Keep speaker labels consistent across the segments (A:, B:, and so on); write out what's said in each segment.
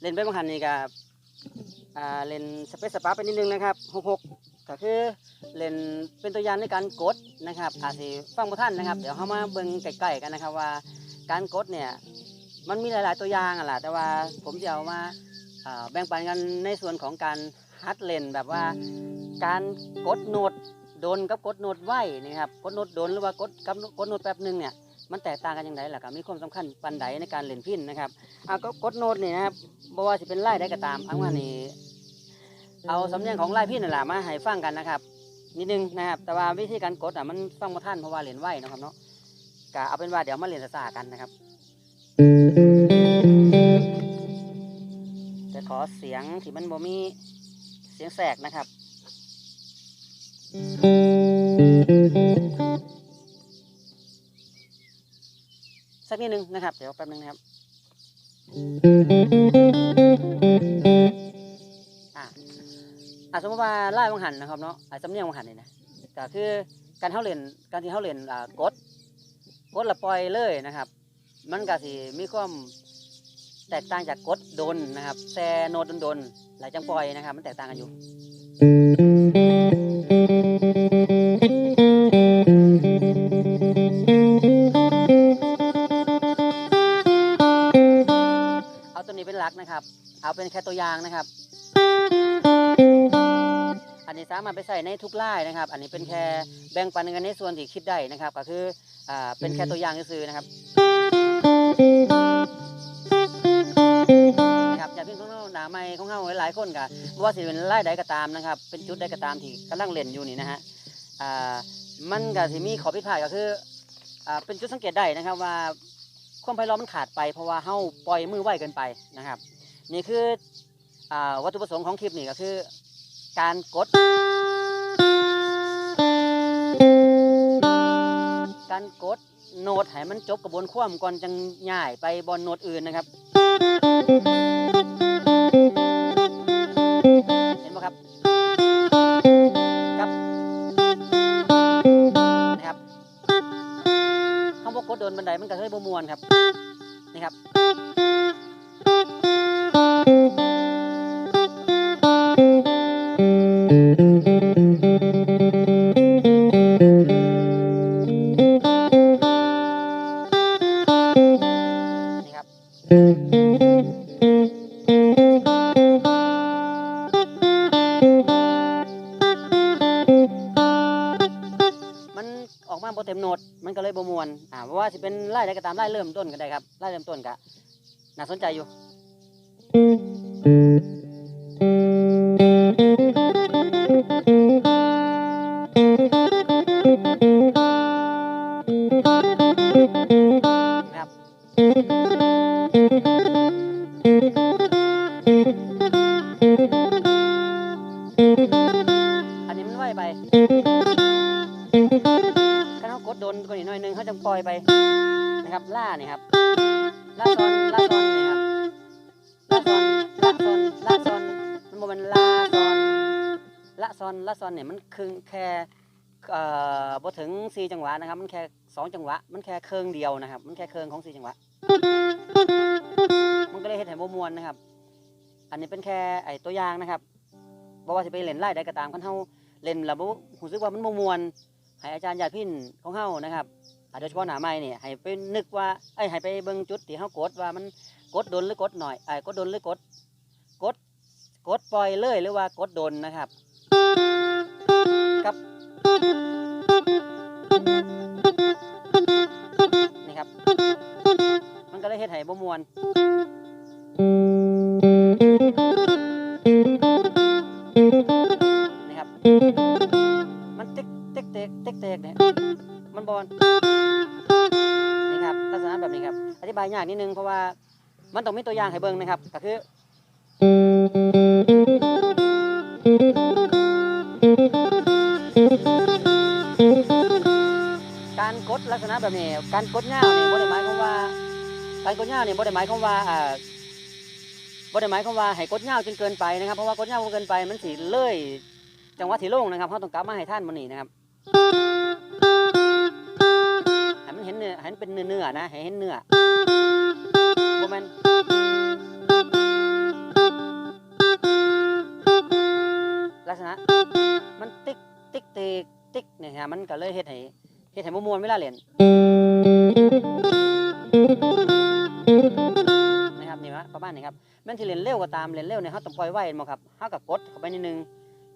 A: เล่นไปบางหันนี่กับอ่าเล่นสเปซสปาไปนิดนึงนะครับหกหกก็คือเล่นเป็นตัวอย่างในการกดนะครับ อาจสิฟังบ่ท่านนะครับ เดี๋ยวเขามาเบิ่งใกล้ๆกันนะครับว่าการกดเนี่ยมันมีหลาย ๆ ตัวอย่างอะล่ะแต่ว่าผมจะเอามาแบ่งปันกันในส่วนของการฮัดเลนแบบว่าการกดโน้ตโดนกับกดโน้ตไหวนะครับกดโน้ตโดนหรือว่ากดกับกดโน้ตแป๊บหนึงเนี่ย มันแตกต่างกันอย่างไรล่ะครับมีความสำคัญปันใดในการเล่นพินนะครับเอะก็กดโน้ตนี่นะครับบ่ว่าจะเป็นไล่ได้ก็ตามเอาว่านี่เอาสำเนียงของไล่พินนั่แหละมาให้ฟังกันนะครับ นิดนึงนะครับ แต่ว่าวิธีการกดอะมันฟังบ่ทันเพราะว่าเล่นไหวนะครับเนาะก็เอาเป็นว่าเดี๋ยวมาเล่นซาๆกันนะครับจะขอเสียงที่มันบ่มีเสียงแสกนะครับ สักนิดนึงนะครับ เดี๋ยวแป๊บนึงนะครับอะอะสมมติว่าไล่วังหันนะครับเนาะอะสำเนียงวังหันนี่นะก็คือการเท่าเล่นการที่เท่าเล่นอ่ากดกดละปล่อยเลยนะครับ มันก็สิมีความแตกต่างจากกดโดนนะครับแซโนดโดนๆหลายจังปล่อยนะครับ มันแตกต่างกันอยู่ เป็นแค่ตัวอย่างนะครับ อันนี้สามารถไปใส่ในทุกไล่นะครับ อันนี้เป็นแค่แบ่งปันกันในส่วนที่คิดได้นะครับ ก็คืออ่าเป็นแค่ตัวอย่างซื่อๆนะครับนะครับจากพี่งเราหนาไม้ของเราหลายๆคนก็บ่ว่าสิเป็นไล่ใดก็ตามนะครับ เป็นจุดใดก็ตามที่กำลังเล่นอยู่นี่นะฮะอ่ามันก็สิมีขอผิพาดก็คืออ่าเป็นจุดสังเกตได้นะครับว่าความไพเราะมันขาดไปเพราะว่าเฮาปล่อยมือไหวเกินไปนะครับ นี่คืออวัตถุประสงค์ของคลิปนี่ก็คือ การกด การกดโน้ตให้มันจบกระบวนความก่อนจังย่ายไปบอลโน้ตอื่นนะครับ เห็นไหมครับครับนะครับเขาบอกกดโดนบันไดมันก็เคยบมวนครับนี่ครับ เป็นไล่ใดก็ตามไล่เริ่มต้นก็ได้ครับไล่เริ่มต้นก็น่าสนใจอยู่ ปล่อยไปนะครับล่านี่ครับล่าซอนล่าซอนนี่ครับล่าซอนล่าซอนล่าซอนมันบ่เป็นล่าซอนละซอนละซอนเนี่ยมันคือแค่เอ่อบ่ถึงสี่จังหวะนะครับ มันแค่สองจังหวะ มันแค่เครื่องเดียวนะครับ มันแค่เครื่องของสี่จังหวะ มันก็เลยเฮ็ดให้บ่ม่วนนะครับ อันนี้เป็นแค่ไอตัวอย่างนะครับบ่ว่าสิไปเล่นไล่ใดก็ตามคันเฮาเล่นแล้วบ่รู้สึกว่ามันมวนให้อาจารย์ญาติพินของเฮานะครับ โดยเฉพาะหนาไม้นี่ให้ไปนึกว่าไอ้ยให้ไปเบิ่งจุดที่เฮากดว่ามันกดโดนหรือกดหน่อยไอ้กดโดนหรือกดกดกดปล่อยเลยหรือว่ากดโดนนะครับครับนี่ครับ มันก็เลยเฮ็ดให้บ่มวนนี่ครับ มันเต็กเต็กเต็กเต็กเตกเนี่ย มันบอลนี่ครับลักษณะแบบนี้ครับ อธิบายยากนิดนึงเพราะว่ามันต้องมีตัวอย่างให้เบิ่งนะครับ ก็คือการกดลักษณะแบบนี้ การกดเงาวนี่บ่ได้หมายความว่า การกดเงาวนี่บ่ได้หมายความว่าอ่าบ่ได้หมายความว่าให้กดเงาวจนเกินไปนะครับ เพราะว่ากดเงาเกินไปมันสิเล่ยจังหวะที่ลงนะครับเขาต้องกลับมาให้ท่านมันนี่นะครับ มันเป็นเนื้อเนื้อๆนะ ให้เห็นเนื้อบ่แม่นลักษณะ มันติ๊กติ๊กติ๊กติ๊กเนี่ยฮะมันก็เลยเฮ็ดให้เฮ็ดให้บ่ม่วนเวลาเล่นนะครับนี่ฮะประมาณนี้ครับแม่นสิเล่นเร็วก็ตามเล่นเร็วเนี่ยเฮาต้องปล่อยไว้ม่นบ่ครับเฮาก็กดเข้าไปนิดนึง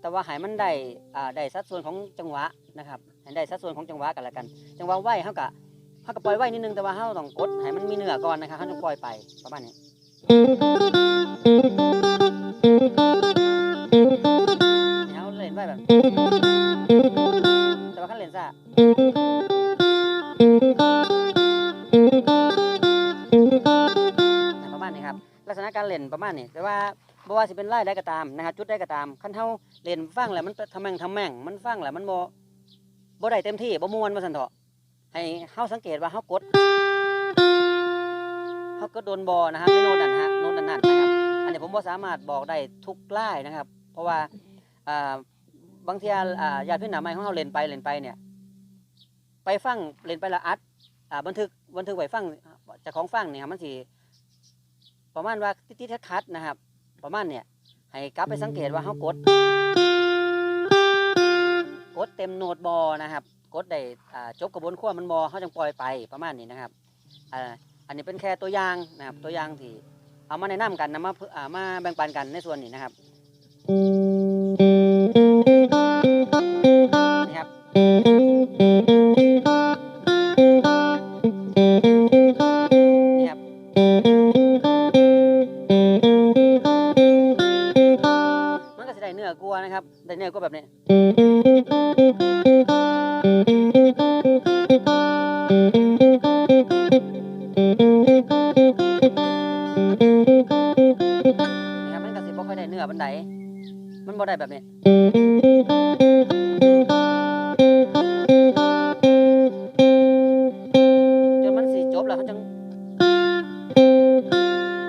A: แต่ว่าให้มันได้อ่าได้สัดส่วนของจังหวะนะครับให้ได้สัดส่วนของจังหวะกันละกัน จังหวะไหวเฮาก็ เฮาก็ปล่อยไหวนิดนึงแต่ว่าเฮาต้องกดให้มันมีเนื้อก่อนนะครับเฮาต้องปล่อยไปประมาณนี้นี่เฮาเล่นไหวแบบ แต่ว่าคันเล่นซ่าประมาณนี้ครับ ลักษณะการเล่นประมาณนี้ แต่ว่าบ่ว่าสิเป็นไล่ได้ก็ตามนะครับจุดได้ก็ตามคันเฮาเล่นฟังแหล้วมันทำแม่งทำแม่งมันฟังแหล้วมันบ่บ่ได้เต็มที่บ่มวนว่าซั่นเถาะ ให้เฮาสังเกตว่าเฮากดเฮากดโดนบอนะครับในโน้ตนั้นฮะโน้ตนั้นๆนนะครับ อันนี้ผมบ่สามารถบอกได้ทุกไลายนะครับ เพราะว่าบางทีอาญาติพี่น้องใหม่ของเฮาเล่นไปเล่นไปเนี่ย ไปฟังเล่นไปละอัดอบันทึกบันทึกไว้ฟังจากของฟังเนี่ยมันสิประมาณว่าติดๆคัดนะครับ ประมาณเนี่ยให้กลับไปสังเกตว่าเฮากดกดเต็มโน้ตบอนะครับ ดได้จบกระบวนขั้วมันบอเขาจังปล่อยไปประมาณนี้นะครับอันนี้เป็นแค่ตัวอย่างนะครับตัวอย่างที่เอามาแนะนำกันนะมามาแบ่งปันกันในส่วนนี้นะครับนี่ครับนะครับมันก็จะได้เนื้อกลัวนะครับได้เนื้อกลัวแบบนี้ บ่ค่อยได้เนื้อบันไดมันบ่ได้แบบนี้จนมันสิจบแล้วเขาจัง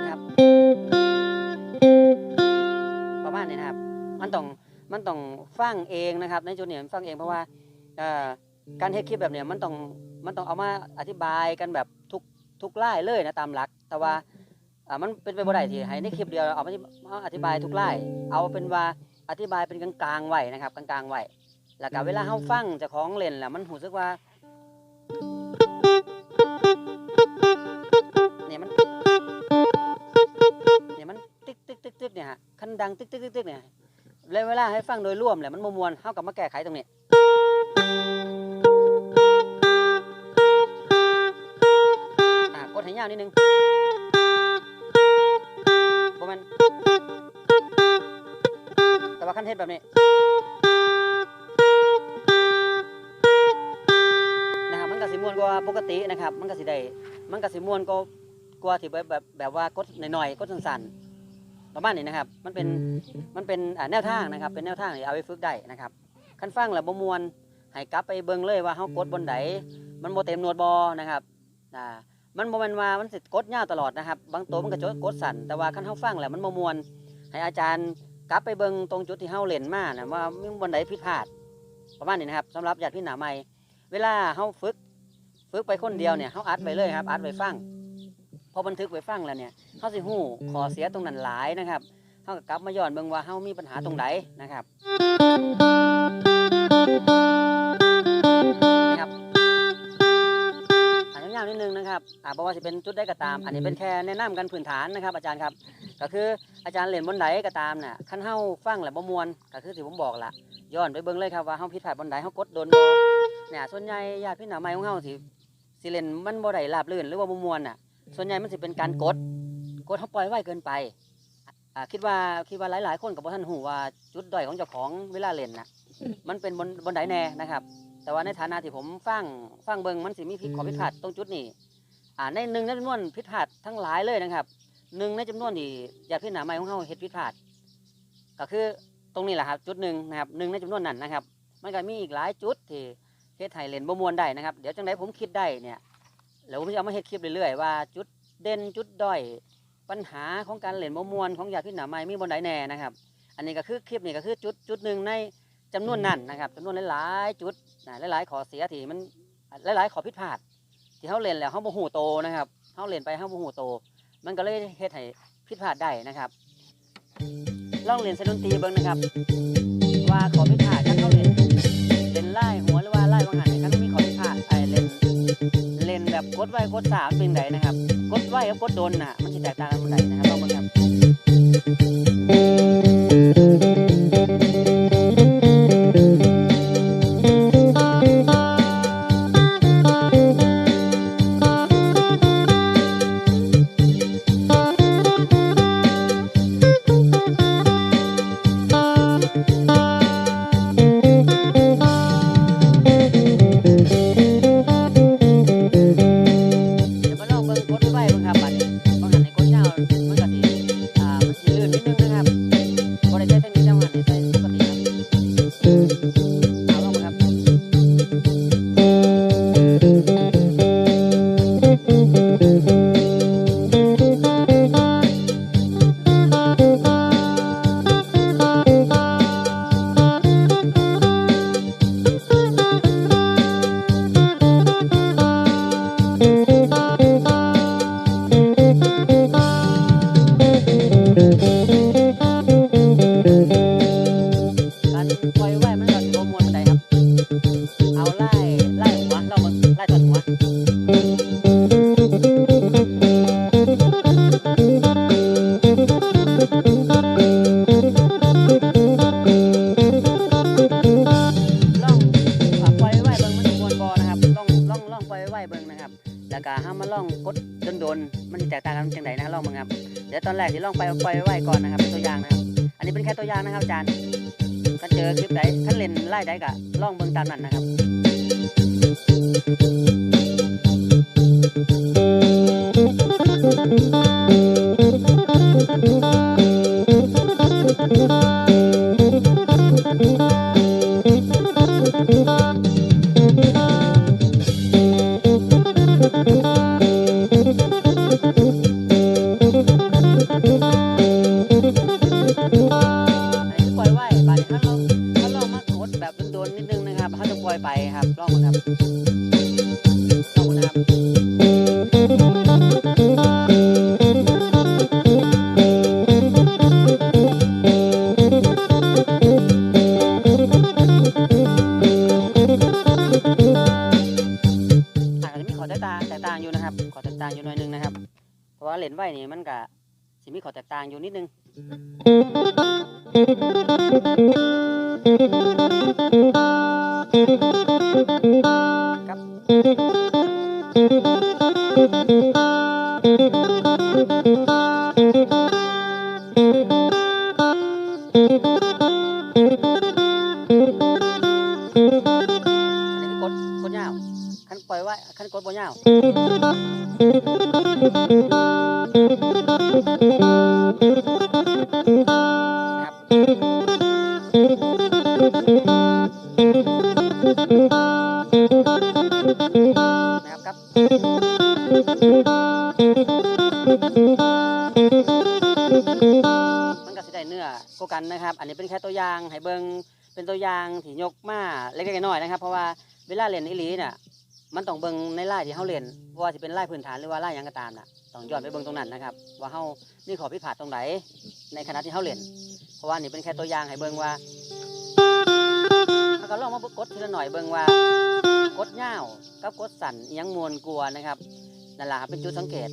A: นะครับ ประมาณนี้นะครับ มันต้องมันต้องฟังเองนะครับ ในจุดนี้ฟังเองเพราะว่าการเฮ็ดคลิปแบบเนี้ยมันต้องมันต้องเอามาอธิบายกันแบบทุกทุกไล่เลยนะตามหลัก แต่ว่า อ่ามันเป็นไปบ่ได้ที่ให้ในคลิปเดียวเอามาอธิบายทุกไล่เอาเป็นว่าอธิบายเป็นกลางๆไว้นะครับกลางๆไว้แล้วก็เวลาเฮาฟังเจ้าของเล่นแล้วมันรู้สึกว่าเนี่ยมันเนี่ยมันติ๊กติ๊กติ๊กติ๊กเนี่ยฮะคันดังติ๊กติ๊กติ๊กติ๊กเนี่ยแล้วเวลาให้ฟังโดยร่วมแล้วมันมวนเฮาก็มาแก้ไขตรงนี้อ่ากดให้ยาวนิดนึง แม่นแต่ว่าคันเฮ็ดแบบนี้นะครับมันก็สิม่วนกว่าปกตินะครับ มันก็สิได้มันก็สิม่วนกว่ากว่าที่แบบแบบแบบว่ากดหน่อยๆกดสั้นๆประมาณนี้นะครับ มันเป็นมันเป็นอ่าแนวทางนะครับ เป็นแนวทางที่เอาไปฝึกได้นะครับคันฟังแล้วบ่ม่วนให้กลับไปเบิ่งเลยว่าเฮากดบนใดมันบ่เต็มโน้ตบ่นะครับอ่า มันบ่แม่นว่ามันสิกดยาวตลอดนะครับ บางตัวมันก็จดกดสั่นแต่ว่าคันเฮาฟังแหล้วมันบ่ม่วน ให้อาจารย์กลับไปเบิงตรงจุดที่เฮาเล่นมานะว่ามีบนใดผิดพลาดประมาณนี้นะครับสำหรับญาติพี่หน้องใหม่ เวลาเฮาฝึก ฝึกไปคนเดียวเนี่ยเฮาอัดไปเลยครับอัดไปฟังพอบันทึกไปฟังแล้วเนี่ยเฮาสิฮู้ข้อเสียตรงนั้นหลายนะครับเฮาก็กลับมาย้อนเบิงว่าเฮามีปัญหาตรงใดนะครับนะครับ ยาวๆนิดนึงนะครับอ่าบอกว่าจะเป็นจุดได้ก็ตาม อันนี้เป็นแค่แนะนำกันพื้นฐานนะครับ อาจารย์ครับ ก็คืออาจารย์เล่นบนไดก็ตามน่ะขั้นเฮาฟังแล้วบ่มวนก็คือที่ผมบอกล่ะย้อนไปเบิ่งเลยครับว่าเฮาผิดพลาดบนไดเฮากดโดนบ่เนี่ยส่วนใหญ่ญาติพี่น้องใหม่ของเฮาสิสิเล่นมันบ่ได้ราบรื่นหรือว่าบ่ม่วนน่ะ ส่วนใหญ่มันสิเป็นการกดกดเฮาปล่อยไว้เกินไปอ่าคิดว่าคิดว่าหลายๆ คนก็บ่ทันฮู้ว่าจุดด้อยของเจ้าของเวลาเล่นน่ะมันเป็นบนบนไดแน่นะครับ แต่ว่าในฐานะที่ผมฟังฟังเบิงมันสิมีผิดขอผิดพลาดตรงจุดนี้อ่าในหนึ่งในจำนวนผิดพลาดทั้งหลายเลยนะครับหนึ่งในจำนวนที่อยากขึ้นหนาไม้ของเขาเฮ็ดผิดพลาดก็คือตรงนี้แหละครับจุดหนึ่งนะครับหนึ่งในจำนวนนั้นนะครับ มันก็มีอีกหลายจุดที่เฮ็ดให้เล่นบ่มวนได้นะครับ เดี๋ยวจังไดผมคิดได้เนี่ยแล้วผมจะเอามาเฮ็ดคลิปเรื่อยๆว่าจุดเด่นจุดด้อยปัญหาของการเล่นบ่มวนของอยากขึ้นหนาไม้มีบนใดแน่นะครับ อันนี้ก็คือคลิปนี้ก็คือจุดจุดหนึ่งใน จำนวนนั้นนะครับจำนวนหลายๆจุดนะหลายๆขอเสียที่มันหลายๆขอผิดพลาด ที่เขาเล่นแล้วเขาโมโหโตนะครับเขาเล่นไปเขาโมโหโต มันก็เลยเฮ็ดให้ผิดพลาดได้นะครับลองเล่นเสนดนตรีเบิ่งนะครับ ว่าขอผิดพลาดกันเขาเล่นเล่นไล่หัวหรือว่าไล่บางหันเนี่ยกันมีขอผิดพลาดไอ้เล่นเล่นแบบกดไว้กดสามเป็นไดนะครับกดไว้กับกดโดนน่ะมันสิแตกต่างกันเป็นไดนนะครับลองเบิ่งครับ อคลิปใดถ้าเล่นไล่ได้ก็ลองเบิ่งตามนั้นนะครับ ครับถ้าจะปล่อยไปครับลองมาครับลองมานครับอาจจะมีขอแตกต่างแตกต่างอยู่นะครับขอแตกต่างอยู่หน่อยนึงนะครับ เพราะว่าเลนส์ไว้นี่มันก็สิมีขอแตกต่างอยู่นิดนึง ครับ มันก็สิได้เนื้อกกันนะครับ อันนี้เป็นแค่ตัวอย่างให้เบิงเป็นตัวอย่างที่ยกมาเล็กๆน้อยๆนะครับ เพราะว่าเวลาเล่นอีหลีเนี่ยมันต้องเบิงในไล่ที่เฮาเล่นว่าสิเป็นไล่พื้นฐานหรือว่าไล่ยังก็ตามน่ะต้องย้อนไปเบิงตรงนั้นนะครับ ว่าเฮามีข้อผิพาดตรงไหนในขณะที่เฮาเล่น เพราะว่านี่เป็นแค่ตัวอย่างให้เบิงว่าเขาก็ลองมากดทีละหน่อยเบิงว่า กดยาวกับกดสั่นยังมวนกลัวนะครับนั่นแหละครับเป็นจุดสังเกต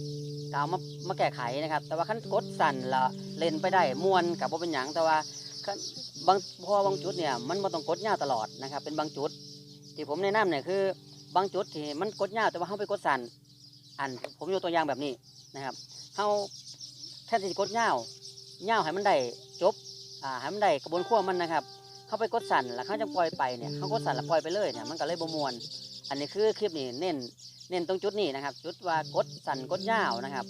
A: กเอามามาแก้ไขนะครับ แต่ว่าขั้นกดสั่นละเล่นไปได้มวนกับบ่าเป็นหยังแต่ว่าบางพอบางจุดเนี่ยมันบ่ต้องกดยาวตลอดนะครับ เป็นบางจุด ที่ผมแนะนำเนี่ยคือบางจุดที่มันกดยาวแต่ว่าเฮาไปกดสั่นอันผมยกตัวอย่างแบบนี้นะครับเฮาแค่ที่จะกดยาวยาวให้มันได้จบอ่าให้มันได้กระบวนขั้วมันนะครับ เขาไปกดสั่นแล้วเขาจะปล่อยไปเนี่ยเขากดสั่นแล้วปล่อยไปเลยเนี่ยมันก็เลยบมวน อันนี้คือคลิปนี้เน้นเน้นตรงจุดนี้นะครับ จุดว่ากดสั่นกดยาวนะครับ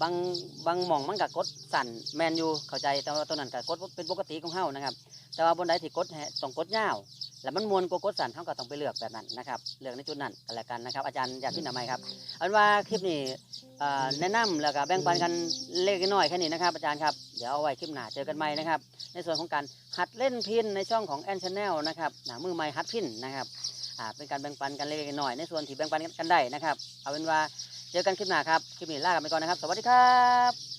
A: บางบางหม่องมันก็กดสั่นแมนอยู่เข้าใจแต่ว่าตัวนั้นก็กดเป็นปกติของเฮานะครับ แต่ว่าบนใดที่กดต้องกดยาว แล้วมันมวนกว่ากดสั่นเขาก็ต้องไปเลือกแบบนั้นนะครับเลือกในจุดนั้นกันแล้วกันนะครับ อาจารย์อยากพินทำไมครับเอาเป็นว่าคลิปนี้แนะนำแล้วก็แบ่งปันกันเล็กน้อยแค่นี้นะครับอาจารย์ครับเดี๋ยวเอาไว้คลิปหน้าเจอกันใหม่นะครับ ในส่วนของการหัดเล่นพินในช่องของแอนชแนลนะครับหนามือใหม่หัดพินนะครับเป็นการแบ่งปันกันเล็กน้อยในส่วนที่แบ่งปันกันได้นะครับ เอาเป็นว่าเจอกันคลิปหน้าครับคลิปนี้ลากันไปก่อนนะครับ สวัสดีครับ